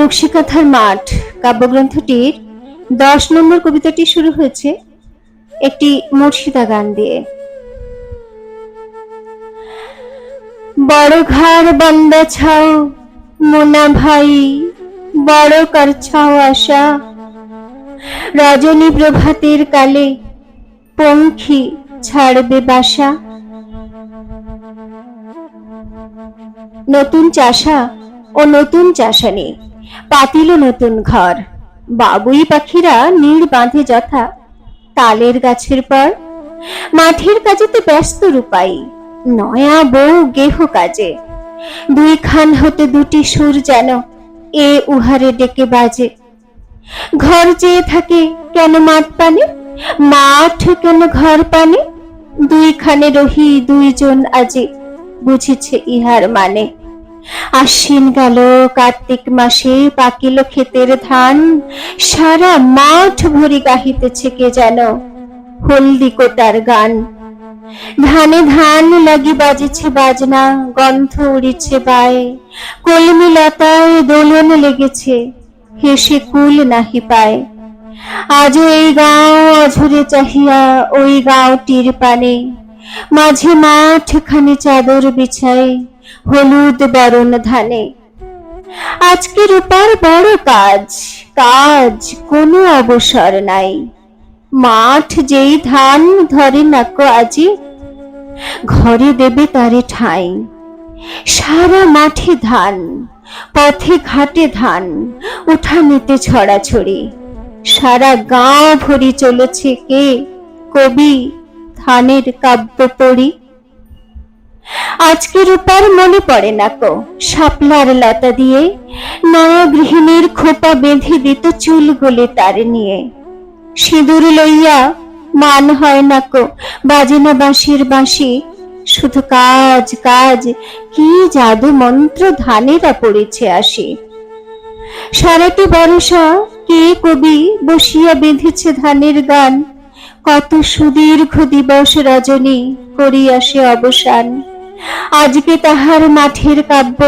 নকশিকাথার মাঠ, কাব্যগ্রন্থটির দশ নম্বর কবিতাটি শুরু হয়েছে একটি মুর্শিদা গান দিয়ে। বড় ঘর বন্ধ ছাও, মোনা ভাই, বড় করছাও আশা। রজনী প্রভাতের কালে পঙ্খী ছাড়বে বাসা। নতুন চাষা ও নতুন চাষানি। পাতিল নতুন ঘর। বাবুই পাখিরা নীড় বাঁধে যথা। তালের গাছের পর, মাঠের কাজেতে ব্যস্ত রূপাই। নয়া বউ গেহ কাজে। দুই খান হতে দুটি সুর যেন এ উহারে ডেকে বাজে। ঘর চেয়ে থাকে কেন মাঠ পানে? মাঠ কেন ঘর পানে? দুই খানে রহি দুইজন আজি, বুঝেছে ইহার মানে। আশ্বিন গেল কার্তিক মাসে, পাকিল ক্ষেতের ধান। সারা মাঠ ভরি গাহিতেছে কে যেন, হলদি কোটার গান। ধানে ধান লাগি বাজেছে বাজনা, গন্ধ উড়িছে বায়ে। কলমি লতায় দোলন লেগেছে, হেসে কুল নাহি পায়। আজও এই গাঁও অঝরে চাহিয়া, ওই গাঁওটির পানে। মাঝে মাঠ খানি চাদর বিছাই হলুদ বরণ ধানে। আজকে রূপার বড় কাজ কাজ কোনো অবসর নাই। মাঠ যেই ধান ধরে নাকো আজি, ঘরে দেবে তারে ঠাঁই। সারা মাঠে ধান, পথে ঘাটে ধান উঠানেতে ছড়াছড়ি সারা গাঁও ভরি চলেছে কে? কবি, ধানের কাব্য পড়ি আজকে রূপার মনে পড়ে না কো। শাপলার লতা দিয়ে নয়া গৃহিণীর খোপা বেঁধে দিত চুল গলে তার নিয়ে। সিঁদুর লইয়া মান হয় না কো, বাজে না বাঁশির বাঁশি। শুধু কাজ কাজ, কি জাদু মন্ত্র ধানেরা পড়েছে আসি। সারাটি বরষা কে কবি বসিয়া বেঁধেছে ধানের গান। কত সুদীর্ঘ দিবস রজনী করিয়া সে অবসান। আজকে তাহার মাঠের কাব্য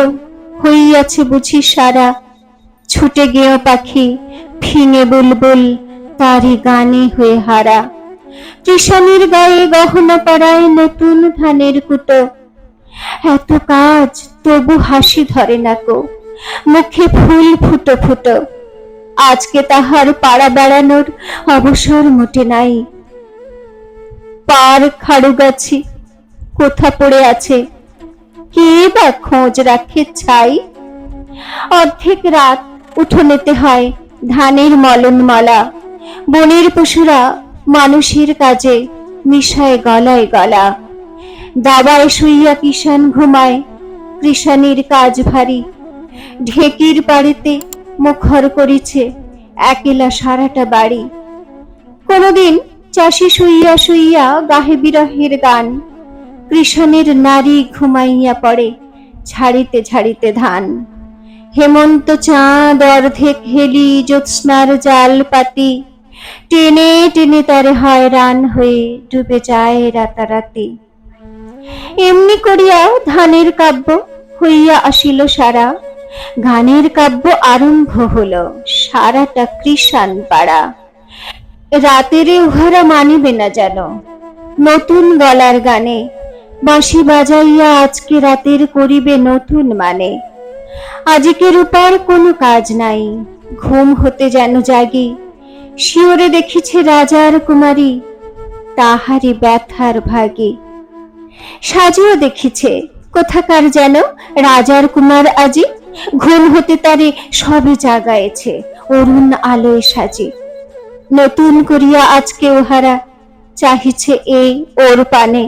হইয়াছে বুঝি সারা। ছুটে গেও পাখি, ফিঙে বুলবুল তারি গানে হয়ে হারা। কিষানির গায়ে গহনা পড়ায় নতুন ধানের কুটো। এত কাজ তবু হাসি ধরে না কো মুখে ফুল ফুটো ফুটো। আজকে তাহার পাড়া বেড়ানোর অবসর মোটে নাই। পার খাড়ু গাছি কোথা পড়ে আছে? কে বা খোঁজ রাখে ছাই? অর্ধেক রাত উঠোনেতে হয় ধানের মলন মালা বনের পশুরা মানুষের কাজে মিশায় গলায় গলা। দাবায় শুইয়া কিষান ঘুমায় কৃষানির কাজ ভারী। ঢেকির বাড়িতে মুখর করিছে একেলা সারাটা বাড়ি। কোনোদিন চাষি শুইয়া শুইয়া গাহে বিরহের গান। কৃষণের নারী ঘুমাইয়া পড়ে, ঝাড়িতে ঝাড়িতে ধান। হেমন্ত চাঁদ অর্ধেক হেলি জ্যোৎস্নার জাল পাতি টেনে টেনে তারে হয়রান হয়ে ডুবে যায় রাতারাতি। এমনি করিয়া ধানের কাব্য হইয়া আসিল সারা, গানের কাব্য আরম্ভ হল সারাটা কৃষাণ পাড়া। রাতেরে উহারা মানিবে না যেন, নতুন গলার গানে বাঁশি বাজাইয়া আজকে রাতের করিবে নতুন মানে। আজকে উপর কোনো কাজ নাই, ঘুম হতে যেন জাগি। শিওরে দেখিছে রাজার কুমারী তাহারি ব্যথার ভাগে। সাজিও দেখিছে, কোথাকার যেন রাজার কুমার আজি। ঘুম হতে তারে সবে জাগায়েছে, অরুণ আলোয় সাজি। নতুন করিয়া আজকে উহারা চাহিছে এই ওর পানে।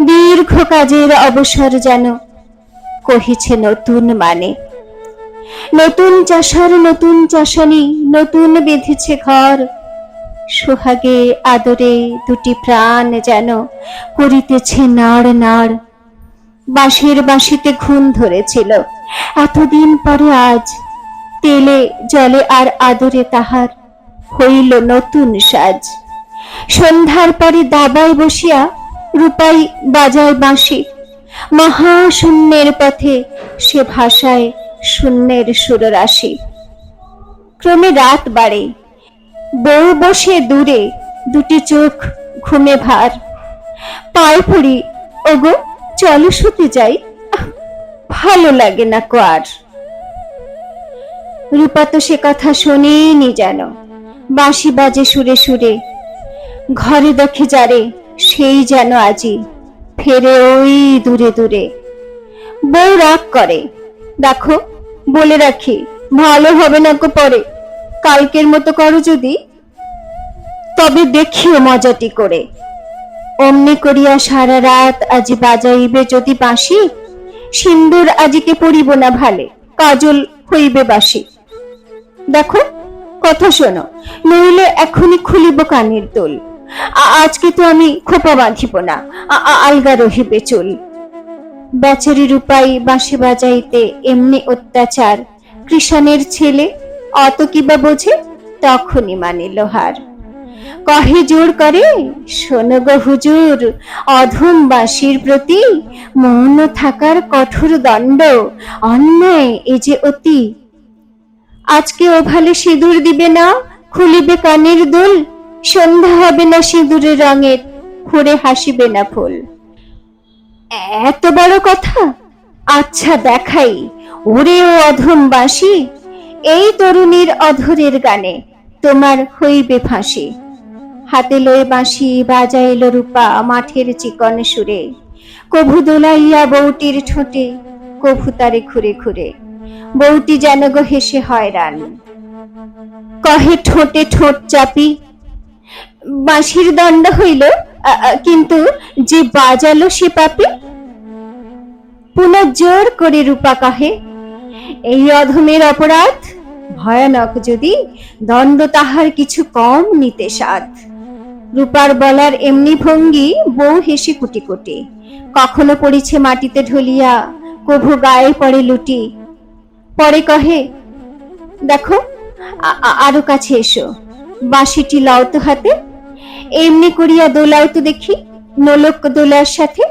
দীর্ঘ কাজের অবসর যেন কহিছে নতুন মানে। নতুন চাষার নতুন চাষানি, নতুন বেঁধেছে ঘর। সোহাগে আদরে দুটি প্রাণ যেন করিতেছে নাড় নাড়। বাঁশের বাঁশিতে ঘুম ধরেছিল। এতদিন পরে আজ তেলে, জলে আর আদরে তাহার হইল নতুন সাজ। সন্ধ্যার পরে দাবায় বসিয়া রূপাই বাজায় বাঁশি। মহাশূন্যের পথে সে ভাষায় শূন্যের সুররাশি। ক্রমে রাত বাড়ে, বউ বসে দূরে, দুটি চোখ ঘুমে ভার। পায়ে পড়ি, ওগো, চলো শুতে যাই। ভালো লাগে না কো আর। রূপা তো সে কথা শোনেনি যেন। বাঁশি বাজে সুরে সুরে। ঘরে দেখে যারে সেই যেন আজি ফেরে ওই দূরে দূরে। বউ রাগ করে, দেখো, বলে রাখি, ভালো হবে না গো পরে, কালকের মতো করো যদি। তবে দেখিও মজাটি করে। অমনি করিয়া সারা রাত আজি বাজাইবে যদি বাঁশি, সিন্দুর আজিকে পড়িব না ভালে, কাজল হইবে বাসি দেখো, কথা শোনো, নইলে এখনই খুলিব কানের দোল। আজকে তো আমি খোপা বাঁধিব না। আলগা রহিবে চুল। বেচারি রূপাই বাঁশি বাজাইতে এমনি অত্যাচার। কৃষাণের ছেলে অত কিবা বোঝে? তখনই মানে লোহার। কহে জোর করে, শোনো গো হুজুর, অধম বাসির প্রতি মৌন থাকার কঠোর দণ্ড, অন্যায় এ যে অতি। আজকে ও ভালে সিঁদুর দিবে না, খুলিবে কানের দুল সন্ধ্যা হবে না সিঁদুরের রঙের ফুরে হাসিবে না ফুল। এত বড় কথা? আচ্ছা দেখাই, ওরে ও অধম বাসি এই তরুণীর অধরের গানে তোমার হইবে ফাঁসি। হাতে লয়ে বাঁশি বাজাইল রূপা মাঠের চিকন সুরে, কভু দোলাইয়া বউটির ঠোঁটে, কভু তারে ঘুরে ঘুরে। বউটি যেন গো হেসে হয়রান। কহে ঠোঁটে ঠোঁট চাপি বাঁশির দণ্ড হইল কিন্তু যে বাজালো সে পাপি? পুনঃ জোর করে রূপা কহে, এই অধমের অপরাধ? ভয়ানক যদি, দণ্ড তাহার কিছু কম নিতে সাধ। রূপার বলার এমনি ভঙ্গি বউ হেসে কুটি কুটি কখনো পড়েছে মাটিতে ঢলিয়া, কভু গায়ে পড়ে লুটি। পরে কহে, দেখো আরও কাছে এসো, বাঁশিটি লাও তো হাতে। এমনি করিয়া দোলাও তো দেখি, নোলক দোলার সাথে।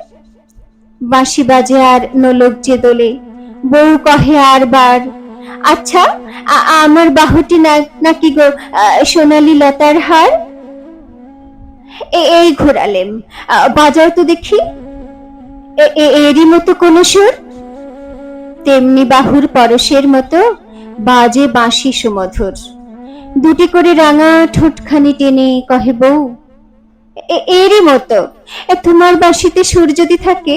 বাঁশি বাজে আর নোলক যে দোলে, বউ কহে আর বার। আচ্ছা আমার বাহুটি না, নাকি গো সোনালি লতার হার? এই ঘোরালেম বাজাও তো দেখি। এরই মতো কোন সুর? তেমনি বাহুর পরশের মতো বাজে বাঁশি সুমধুর। দুটি করে রাঙা ঠোঁটখানি টেনে কহে বউ এরই মতো। তোমার বাঁশিতে সুর যদি থাকে,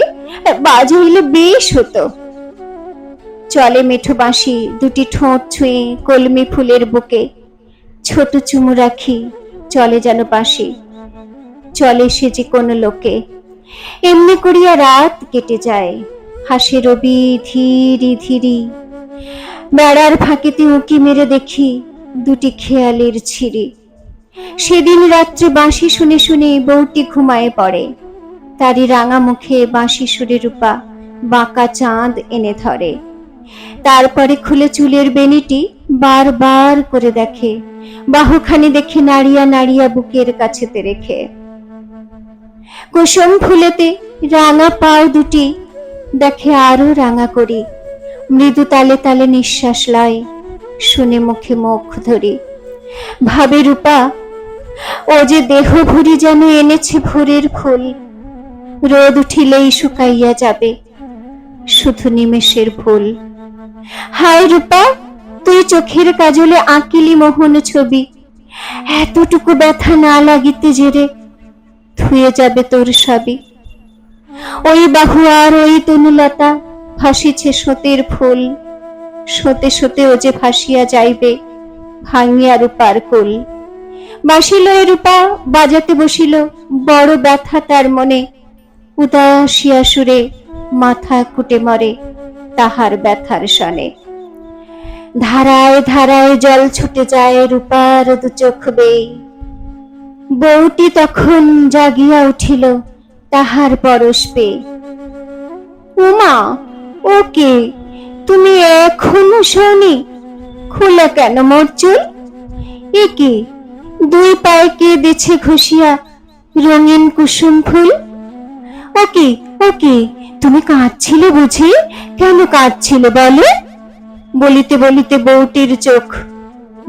বাজ হইলে বেশ হতো। চলে মেঠো বাঁশি, দুটি ঠোঁট ছুঁয়ে কলমি ফুলের বুকে। ছোট চুমু রাখি, চলে যেন পাশি চলে সে যে কোনো লোকে। এমনি করিয়া রাত কেটে যায়, হাসে রবি ধীরি ধীরি। বেড়ার ফাঁকিতে উঁকি মেরে দেখি, দুটি খেয়ালের ছিরি সেদিন রাত্রে বাঁশি শুনে শুনে বউটি ঘুমায়ে পড়ে। তারই রাঙা মুখে বাঁশি সুরে রূপা বাঁকা চাঁদ এনে ধরে। তারপরে খুলে চুলের বেনিটি বারবার করে দেখে, বাহুখানি দেখে নাড়িয়া নাড়িয়া বুকের কাছেতে রেখে। কুসুম ফুলেতে রাঙা পাও দুটি, দেখে আরও রাঙা করি। মৃদু তালে তালে নিঃশ্বাস লয় শুনে মুখে মুখ ধরি। ভাবে রূপা ও যে দেহ ভুরি যেন এনেছে ভোরের ফুল রোদ উঠিলেই শুকাইয়া যাবে শুধু নিমেষের ফুল হায় রূপা, তুই চোখের কাজলে আঁকিলি মোহন ছবি। এতটুকু ব্যথা না লাগিতে জেরে ধুয়ে যাবে তোর সবই ওই বাহু আর ওই তনুলতা ভাসিছে সতের ফুল সতে সতে ও যে ভাসিয়া যাইবে, ভাঙিয়া রূপার কুল। বাসিল এ রূপা বাজাতে বসিল। বড় ব্যথা তার মনে। উদাসিয়া সুরে মাথা কুটে মরে তাহার ব্যথার সনে ধারায় ধারায় জল ছুটে যায় রূপার দু চোখ বেয়ে। বউটি তখন জাগিয়া উঠিল তাহার পরশ পেয়ে। উমা, ও কে? তুমি এখনও শোনি খোলা কেন মোর চুল? এ কি? দুই পায়ে কে দেছে ঘষিয়া? রঙিন কুসুম ফুল? ওকে ওকে, তুমি কাঁদছিলে বুঝি? কেন কাঁদছিলে বলে? বলিতে বলিতে বউটির চোখ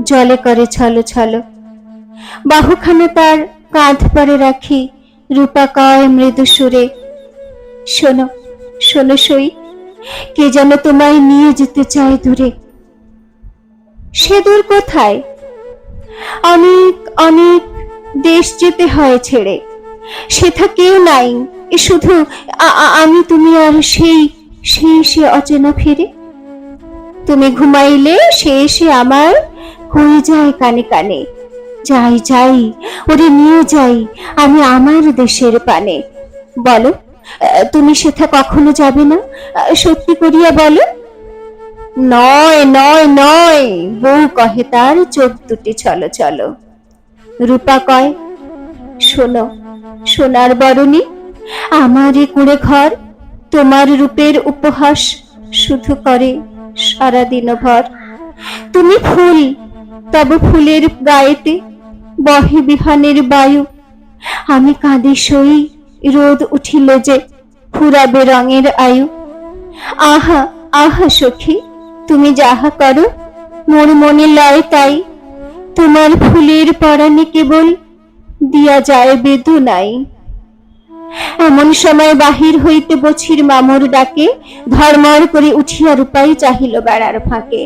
জলে করে ছলো ছলো। বাহুখানে তার কাঁধ পরে রাখি, রূপা কয় মৃদু সুরে, শোনো শোনো সই, কে যেন তোমায় নিয়ে যেতে চায় দূরে? সে দূর কোথায়? অনেক অনেক দেশ যেতে হয় ছেড়ে। সেথা কেউ নাই। এ শুধু আমি, তুমি আর সেই সেই সে অচেনা ফিরে। তুমি ঘুমাইলে সে এসে আমার হয়ে যায় কানে কানে। যাই যাই, ওরে নিয়ে যাই, আমি আমার দেশের পানে। বলো তুমি সেথা কখনো যাবে না? সত্যি করিয়া বলো। নয় নয় নয়। বউ কহে তার চোখ দুটি চলো চলো রূপা কয়, শোনো, সোনার বরণী, আমার এ কুড়ে ঘর, তোমার রূপের উপহাস শুধু করে সারাদিন ভর তুমি ফুল, তবে ফুলের গায়েতে বহে বিহানের বায়ু। আমি কাঁদি সই রোদ উঠিল যে, ফুরাবে রঙের আয়ু। আহা আহা সখী তুমি যাহা করো, মোর মনে লয় তাই। তোমার ফুলের পরাণে কেবল দিয়া যায় বেদনাই। এমন সময় বাহির হইতে বছির মামুর ডাকে, ধর্মর করে উঠিয়া রূপাই চাহিল বেড়ার ফাঁকে।